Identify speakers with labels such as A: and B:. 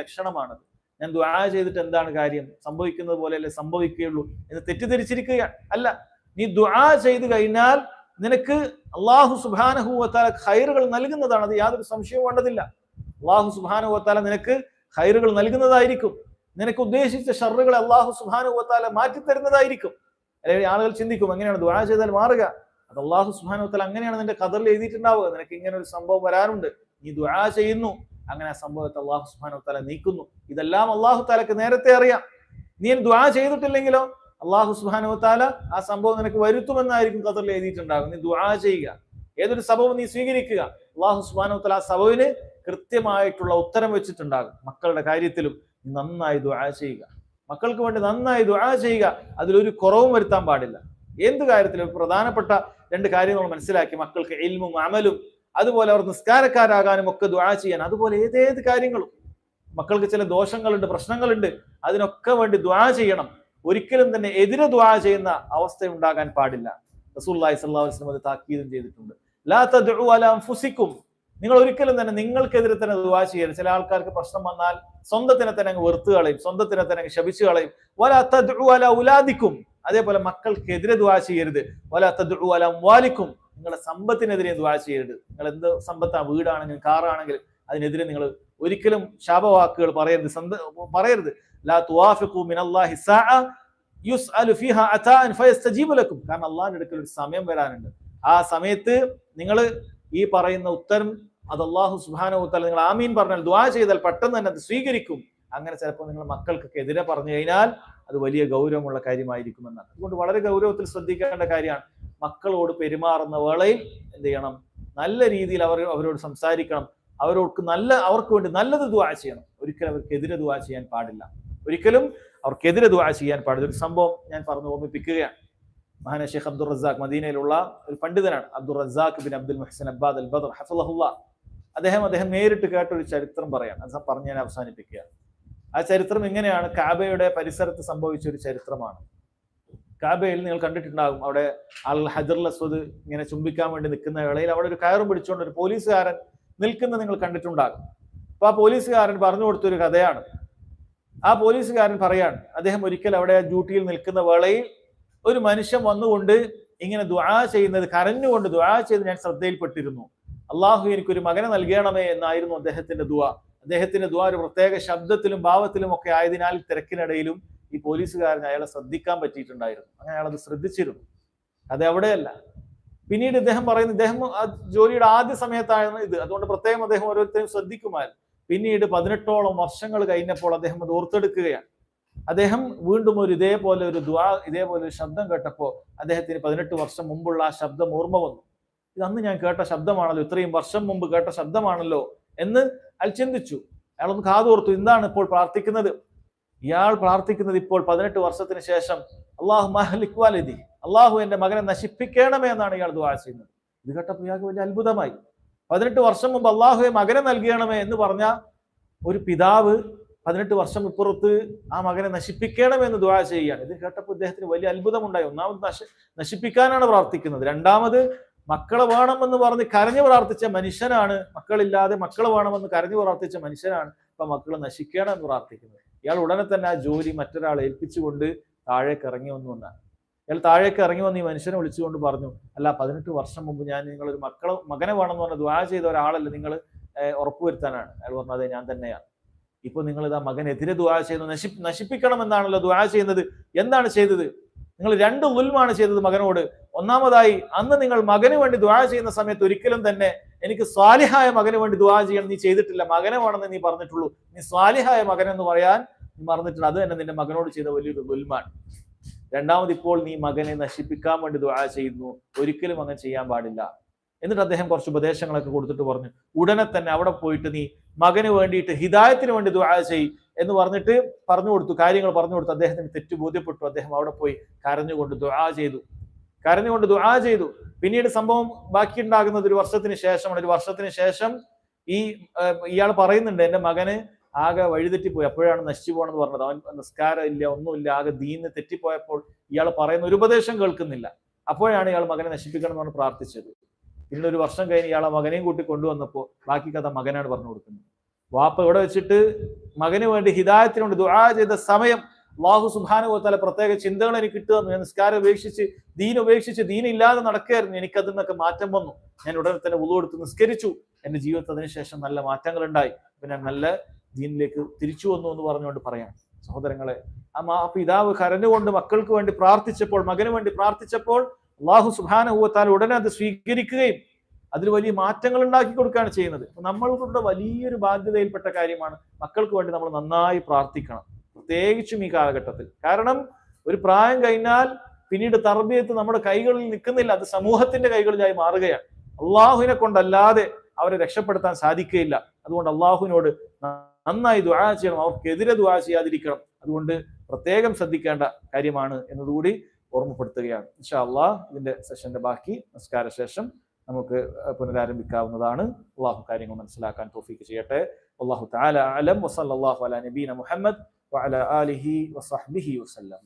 A: ലക്ഷണമാണത്. ഞാൻ ദ്വാ ചെയ്തിട്ട് എന്താണ് കാര്യം? സംഭവിക്കുന്നത് പോലെയല്ലേ സംഭവിക്കുകയുള്ളൂ എന്ന് തെറ്റിദ്ധരിച്ചിരിക്കുകയാണ് അല്ല നീ ദ്വാ ചെയ്ത് കഴിഞ്ഞാൽ നിനക്ക് അള്ളാഹു സുബാനഹുവത്താല ഖൈറുകൾ നൽകുന്നതാണ്. അത് യാതൊരു സംശയവും വേണ്ടതില്ല. അള്ളാഹു സുബാനുവത്താല നിനക്ക് ഖൈറുകൾ നൽകുന്നതായിരിക്കും. നിനക്ക് ഉദ്ദേശിച്ച ഷറുകൾ അള്ളാഹു സുബാനുവത്താല മാറ്റിത്തരുന്നതായിരിക്കും. അല്ലെങ്കിൽ ആളുകൾ ചിന്തിക്കും എങ്ങനെയാണ് ദ്വാ ചെയ്താൽ മാറുക? അത് അള്ളാഹു സുബാനുവത്താല അങ്ങനെയാണ് നിന്റെ കതറിൽ എഴുതിയിട്ടുണ്ടാവുക. നിനക്ക് ഇങ്ങനെ ഒരു സംഭവം വരാറുണ്ട് നീ ദ്വാ ചെയ്യുന്നു. അങ്ങനെ ആ സംഭവത്തെ അള്ളാഹു സുബാനുവത്താല നീക്കുന്നു. ഇതെല്ലാം അള്ളാഹു താലക്ക് നേരത്തെ അറിയാം. നീ ദ്വാ ചെയ്തിട്ടില്ലെങ്കിലോ അള്ളാഹു സുബാനുവത്താല ആ സംഭവം നിനക്ക് വരുത്തുമെന്നായിരിക്കും ഖത്തറിൽ എഴുതിയിട്ടുണ്ടാകും നീ ദ്വാ ചെയ്യുക. ഏതൊരു സംഭവം നീ സ്വീകരിക്കുക. അള്ളാഹു സുബാനുവത്താല ആ സബവിന് കൃത്യമായിട്ടുള്ള ഉത്തരം വെച്ചിട്ടുണ്ടാകും. മക്കളുടെ കാര്യത്തിലും നീ നന്നായി ദ്വാ ചെയ്യുക. മക്കൾക്ക് വേണ്ടി നന്നായി ദ്വാ ചെയ്യുക. അതിലൊരു കുറവും വരുത്താൻ പാടില്ല. എന്ത് കാര്യത്തിലും പ്രധാനപ്പെട്ട രണ്ട് കാര്യങ്ങൾ മനസ്സിലാക്കി. മക്കൾക്ക് എൽമും അമലും അതുപോലെ അവർ നിസ്കാരക്കാരാകാനും ഒക്കെ ദ്വാ ചെയ്യാൻ. അതുപോലെ ഏതേത് കാര്യങ്ങളും. മക്കൾക്ക് ചില ദോഷങ്ങളുണ്ട് പ്രശ്നങ്ങളുണ്ട്. അതിനൊക്കെ വേണ്ടി ദ്വാ ചെയ്യണം. ഒരിക്കലും തന്നെ എതിരെ ദ്വാ ചെയ്യുന്ന അവസ്ഥ ഉണ്ടാകാൻ പാടില്ല റസൂല്ലായി സല്ലാ വസ്ലം അത് താക്കീതും ചെയ്തിട്ടുണ്ട്. ലാ ഫുസിക്കും നിങ്ങൾ ഒരിക്കലും തന്നെ നിങ്ങൾക്കെതിരെ തന്നെ ദ്വാ ചെയ്യരുത്. ചില ആൾക്കാർക്ക് പ്രശ്നം വന്നാൽ സ്വന്തത്തിനെ തന്നെ അങ്ങ് വെറുത്ത് കളയും സ്വന്തത്തിനെ തന്നെ അങ്ങ് ശപിച്ചു കളയും. വല തദ്ഉ അലാ ഉലാദിക്കും. അതേപോലെ മക്കൾക്കെതിരെ ദ്വാ ചെയ്യരുത്. വല തദ്ഉ അലാ വാലിക്കും നിങ്ങളുടെ സമ്പത്തിനെതിരെ ദ്വാ ചെയ്യരുത്. നിങ്ങൾ എന്ത് സമ്പത്താ വീടാണെങ്കിലും കാറാണെങ്കിലും അതിനെതിരെ നിങ്ങൾ ഒരിക്കലും ശാപവാക്കുകൾ പറയരുത്. സന്ത പറയരുത്. ലാ തുവാഫിഖു മിനല്ലാഹി സാഅ യുസ്അലു ഫീഹ അതാൻ ഫയസ്തജീബു ലക്കും. കാരണം അള്ളാഹിന്റെ അടുക്കൽ ഒരു സമയം വരാനുണ്ട്. ആ സമയത്ത് നിങ്ങൾ ഈ പറയുന്ന ഉത്തരം അത് അള്ളാഹു സുബ്ഹാനഹു തല നിങ്ങൾ ആമീൻ പറഞ്ഞാൽ ദ്വാ ചെയ്താൽ പെട്ടെന്ന് തന്നെ അത് സ്വീകരിക്കും. അങ്ങനെ ചിലപ്പോൾ നിങ്ങൾ മക്കൾക്കൊക്കെ എതിരെ പറഞ്ഞു കഴിഞ്ഞാൽ അത് വലിയ ഗൗരവമുള്ള കാര്യമായിരിക്കുമെന്നാണ്. അതുകൊണ്ട് വളരെ ഗൗരവത്തിൽ ശ്രദ്ധിക്കേണ്ട കാര്യമാണ്. മക്കളോട് പെരുമാറുന്ന വേളയിൽ എന്ത് ചെയ്യണം? നല്ല രീതിയിൽ അവർ അവരോട് സംസാരിക്കണം. അവർക്ക് നല്ല അവർക്ക് വേണ്ടി നല്ലത് ദുവാ ചെയ്യണം. ഒരിക്കലും അവർക്കെതിരെ ദുവാ ചെയ്യാൻ പാടില്ല. ഒരിക്കലും അവർക്കെതിരെ ദുവാ ചെയ്യാൻ പാടില്ല. ഒരു സംഭവം ഞാൻ പറഞ്ഞു ഓർമ്മിപ്പിക്കുകയാണ്. മഹാന ഷെയ്ഖ് അബ്ദുൾ റസാഖ് മദീനയിലുള്ള ഒരു പണ്ഡിതനാണ്. Abdul Razzaq bin Abdul Muhsin Abbad al Badr ഹഫലഹുല്ല അദ്ദേഹം അദ്ദേഹം നേരിട്ട് കേട്ട ഒരു ചരിത്രം പറയാണ് അത് പറഞ്ഞ് ഞാൻ അവസാനിപ്പിക്കുക ആ ചരിത്രം ഇങ്ങനെയാണ്. കാബയുടെ പരിസരത്ത് സംഭവിച്ച ഒരു ചരിത്രമാണ്. കാബയിൽ നിങ്ങൾ കണ്ടിട്ടുണ്ടാകും. അവിടെ അൽ ഹജറുൽ അസ്വദ് ഇങ്ങനെ ചുംബിക്കാൻ വേണ്ടി നിൽക്കുന്ന വേളയിൽ അവിടെ ഒരു കയറും പിടിച്ചുകൊണ്ട് ഒരു പോലീസുകാരൻ നിൽക്കുന്നത് നിങ്ങൾ കണ്ടിട്ടുണ്ടാകും. അപ്പൊ ആ പോലീസുകാരൻ പറഞ്ഞു കൊടുത്തൊരു കഥയാണ്. ആ പോലീസുകാരൻ പറയാണ് അദ്ദേഹം ഒരിക്കൽ അവിടെ ഡ്യൂട്ടിയിൽ നിൽക്കുന്ന വേളയിൽ ഒരു മനുഷ്യൻ വന്നുകൊണ്ട് ഇങ്ങനെ ദുആ ചെയ്യുന്നത് കരഞ്ഞുകൊണ്ട് ദുആ ചെയ്ത് ഞാൻ ശ്രദ്ധയിൽപ്പെട്ടിരുന്നു. അള്ളാഹു എനിക്കൊരു മകനെ നൽകണമേ എന്നായിരുന്നു അദ്ദേഹത്തിന്റെ ദുആ. അദ്ദേഹത്തിന്റെ ദുആ ഒരു പ്രത്യേക ശബ്ദത്തിലും ഭാവത്തിലും ഒക്കെ ആയതിനാൽ തിരക്കിനിടയിലും ഈ പോലീസുകാരൻ അയാളെ ശ്രദ്ധിക്കാൻ പറ്റിയിട്ടുണ്ടായിരുന്നു. അങ്ങനെ അയാൾ അത് ശ്രദ്ധിച്ചിരുന്നു. അത് എവിടെയല്ല പിന്നീട് ഇദ്ദേഹം പറയുന്നു ഇദ്ദേഹം ജോലിയുടെ ആദ്യ സമയത്തായിരുന്നു ഇത്. അതുകൊണ്ട് പ്രത്യേകം അദ്ദേഹം ഓരോരുത്തരും ശ്രദ്ധിക്കുമായിരുന്നു. പിന്നീട് പതിനെട്ടോളം വർഷങ്ങൾ കഴിഞ്ഞപ്പോൾ അദ്ദേഹം അത് ഓർത്തെടുക്കുകയാണ്. അദ്ദേഹം വീണ്ടും ഒരു ഇതേപോലെ ഒരു ദ്വാ ഇതേപോലെ ഒരു ശബ്ദം കേട്ടപ്പോൾ അദ്ദേഹത്തിന് പതിനെട്ട് വർഷം മുമ്പുള്ള ആ ശബ്ദം ഓർമ്മ വന്നു. ഇത് അന്ന് ഞാൻ കേട്ട ശബ്ദമാണല്ലോ ഇത്രയും വർഷം മുമ്പ് കേട്ട ശബ്ദമാണല്ലോ എന്ന് അയാൾ ചിന്തിച്ചു. അയാളൊന്ന് കാതോർത്തു എന്താണ് ഇപ്പോൾ പ്രാർത്ഥിക്കുന്നത്? ഇയാൾ പ്രാർത്ഥിക്കുന്നത് ഇപ്പോൾ പതിനെട്ട് വർഷത്തിന് ശേഷം അള്ളാഹു മഹലിക്വാലിതി അള്ളാഹു എന്റെ മകനെ നശിപ്പിക്കണമേ എന്നാണ് ഇയാൾ ദ്വാ ചെയ്യുന്നത്. ഇത് കേട്ടപ്പോൾ ഇയാൾക്ക് വലിയ അത്ഭുതമായി. പതിനെട്ട് വർഷം മുമ്പ് അള്ളാഹുവെ മകനെ നൽകണമേ എന്ന് പറഞ്ഞ ഒരു പിതാവ് പതിനെട്ട് വർഷം ഇപ്പുറത്ത് ആ മകനെ നശിപ്പിക്കണമെന്ന് ദ്വാ ചെയ്യുകയാണ്. ഇത് കേട്ടപ്പോൾ ഇദ്ദേഹത്തിന് വലിയ അത്ഭുതമുണ്ടായി. ഒന്നാമത് നശ നശിപ്പിക്കാനാണ് പ്രാർത്ഥിക്കുന്നത്. രണ്ടാമത് മക്കളെ വേണമെന്ന് പറഞ്ഞ് കരഞ്ഞു പ്രാർത്ഥിച്ച മനുഷ്യനാണ്. മക്കളില്ലാതെ മക്കളെ വേണമെന്ന് കരഞ്ഞു പ്രാർത്ഥിച്ച മനുഷ്യനാണ്. ഇപ്പൊ മക്കളെ നശിക്കണം എന്ന് പ്രാർത്ഥിക്കുന്നത്. ഇയാൾ ഉടനെ തന്നെ ആ ജോലി മറ്റൊരാളെ ഏൽപ്പിച്ചുകൊണ്ട് താഴേക്ക് ഇറങ്ങി വന്നു എന്നാണ് ഇയാൾ താഴേക്ക് ഇറങ്ങി വന്ന് ഈ മനുഷ്യനെ വിളിച്ചുകൊണ്ട് പറഞ്ഞു അല്ല പതിനെട്ട് വർഷം മുമ്പ് ഞാൻ നിങ്ങളൊരു മക്കളെ മകനെ വേണമെന്ന് പറഞ്ഞ ദ്വാ ചെയ്ത ഒരാളല്ല നിങ്ങൾ ഉറപ്പുവരുത്താനാണ്. അയാൾ പറഞ്ഞത് ഞാൻ തന്നെയാണ്. ഇപ്പൊ നിങ്ങൾ ഇതാ മകനെതിരെ ദ്വാ ചെയ്യുന്നു നശി നശിപ്പിക്കണം എന്നാണല്ലോ ദ്വാ ചെയ്യുന്നത്. എന്താണ് ചെയ്തത്? നിങ്ങൾ രണ്ട് ഉൽമാണ് ചെയ്തത് മകനോട്. ഒന്നാമതായി അന്ന് നിങ്ങൾ മകന് വേണ്ടി ദ്വാ ചെയ്യുന്ന സമയത്ത് ഒരിക്കലും തന്നെ എനിക്ക് സ്വാലിഹായ മകന് വേണ്ടി ദ്വാ ചെയ്യണം നീ ചെയ്തിട്ടില്ല. മകനെ വേണമെന്ന് നീ പറഞ്ഞിട്ടുള്ളൂ. നീ സ്വാലിഹായ മകൻ എന്ന് പറയാൻ നീ മറന്നിട്ടുണ്ട് അത് തന്നെ നിന്റെ മകനോട് ചെയ്ത വലിയൊരു ദുൽമാണ്. രണ്ടാമത് ഇപ്പോൾ നീ മകനെ നശിപ്പിക്കാൻ വേണ്ടി ദ്വാ ചെയ്യുന്നു. ഒരിക്കലും അങ്ങനെ ചെയ്യാൻ പാടില്ല. എന്നിട്ട് അദ്ദേഹം കുറച്ച് ഉപദേശങ്ങളൊക്കെ കൊടുത്തിട്ട് പറഞ്ഞു. ഉടനെ തന്നെ അവിടെ പോയിട്ട് നീ മകന് വേണ്ടിയിട്ട് ഹിദായത്തിന് വേണ്ടി ദ്വാ ചെയ് എന്ന് പറഞ്ഞിട്ട് പറഞ്ഞു കൊടുത്തു. കാര്യങ്ങൾ പറഞ്ഞു കൊടുത്തു. അദ്ദേഹത്തിന് തെറ്റ് ബോധ്യപ്പെട്ടു. അദ്ദേഹം അവിടെ പോയി കരഞ്ഞുകൊണ്ട് ദ്വാ ചെയ്തു. കരഞ്ഞുകൊണ്ട് ദുആ ചെയ്തു. പിന്നീട് സംഭവം ബാക്കിയുണ്ടാകുന്നത് ഒരു വർഷത്തിന് ശേഷമാണ്. ഒരു വർഷത്തിന് ശേഷം ഈ ഇയാൾ പറയുന്നുണ്ട് എന്റെ മകന് ആകെ വഴിതെറ്റിപ്പോയി. അപ്പോഴാണ് നശിച്ചു പോകണമെന്ന് പറഞ്ഞത്. അവൻ നിസ്കാരം ഇല്ല ഒന്നുമില്ല. ആകെ ദീന്ന് തെറ്റിപ്പോയപ്പോൾ ഇയാൾ പറയുന്ന ഒരു ഉപദേശം കേൾക്കുന്നില്ല. അപ്പോഴാണ് ഇയാൾ മകനെ നശിപ്പിക്കണം എന്നാണ് പ്രാർത്ഥിച്ചത്. പിന്നെ ഒരു വർഷം കഴിഞ്ഞ് ഇയാളെ മകനെയും കൂട്ടി കൊണ്ടുവന്നപ്പോൾ ബാക്കി കഥ മകനാണ് പറഞ്ഞു കൊടുക്കുന്നത്. വാപ്പ ഇവിടെ വെച്ചിട്ട് മകന് വേണ്ടി ഹിതായത്തിനുണ്ട് ദുആ ചെയ്ത സമയം അള്ളാഹു സുബാനുഭവത്താല പ്രത്യേക ചിന്തകൾ എനിക്ക് കിട്ടുന്നു ഞാൻ നിസ്കാരം ഉപേക്ഷിച്ച് ദീൻ ഉപേക്ഷിച്ച് ദീൻ ഇല്ലാതെ നടക്കുകയായിരുന്നു. എനിക്കതിൽ നിന്നൊക്കെ മാറ്റം വന്നു. ഞാൻ ഉടനെ തന്നെ ഉളു എടുത്ത് നിസ്കരിച്ചു. എന്റെ ജീവിതത്തിൽ അതിനുശേഷം നല്ല മാറ്റങ്ങൾ ഉണ്ടായി പിന്നെ നല്ല ദീനിലേക്ക് തിരിച്ചു വന്നു എന്ന് പറഞ്ഞുകൊണ്ട് പറയാം. സഹോദരങ്ങളെ ആ മാ പിതാവ് കരഞ്ഞുകൊണ്ട് മക്കൾക്ക് വേണ്ടി പ്രാർത്ഥിച്ചപ്പോൾ മകന് വേണ്ടി പ്രാർത്ഥിച്ചപ്പോൾ അള്ളാഹു സുബാനുഭവത്താൽ ഉടനെ അത് സ്വീകരിക്കുകയും അതിൽ വലിയ മാറ്റങ്ങൾ ഉണ്ടാക്കി കൊടുക്കുകയാണ് ചെയ്യുന്നത്. നമ്മളുടെ വലിയൊരു ബാധ്യതയിൽപ്പെട്ട കാര്യമാണ് മക്കൾക്ക് വേണ്ടി നമ്മൾ നന്നായി പ്രാർത്ഥിക്കണം. പ്രത്യേകിച്ചും ഈ കാലഘട്ടത്തിൽ. കാരണം ഒരു പ്രായം കഴിഞ്ഞാൽ പിന്നീട് തർബിയത്ത് നമ്മുടെ കൈകളിൽ നിൽക്കുന്നില്ല. അത് സമൂഹത്തിന്റെ കൈകളിലായി മാറുകയാണ്. അള്ളാഹുവിനെ കൊണ്ടല്ലാതെ അവരെ രക്ഷപ്പെടുത്താൻ സാധിക്കുകയില്ല. അതുകൊണ്ട് അള്ളാഹുവിനോട് നന്നായി ദുആ ചെയ്യണം. അവർക്കെതിരെ ദുആ ചെയ്യാതിരിക്കണം. അതുകൊണ്ട് പ്രത്യേകം ശ്രദ്ധിക്കേണ്ട കാര്യമാണ് എന്നതുകൂടി ഓർമ്മപ്പെടുത്തുകയാണ്. ഇൻഷാ അള്ളാഹ് ഇതിന്റെ സെഷന്റെ ബാക്കി നമസ്കാര ശേഷം നമുക്ക് പുനരാരംഭിക്കാവുന്നതാണ്. അള്ളാഹു കാര്യങ്ങൾ മനസ്സിലാക്കാൻ തോഫീക്ക് ചെയ്യട്ടെ. അള്ളാഹു താല അലം. വസല്ലാഹു അല നബീന മുഹമ്മദ് وعلى آله وصحبه وسلم.